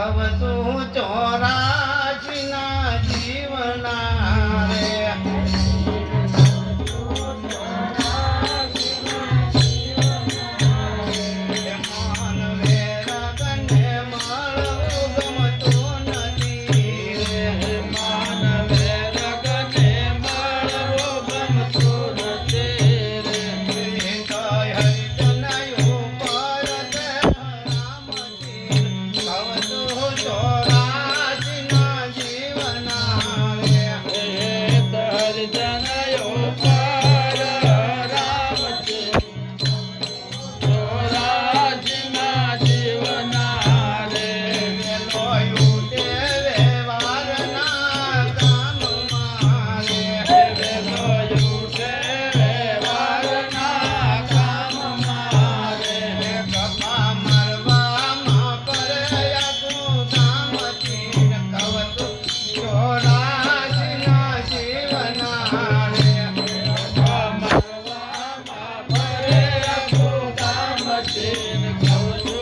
કવ તું Govinda Govinda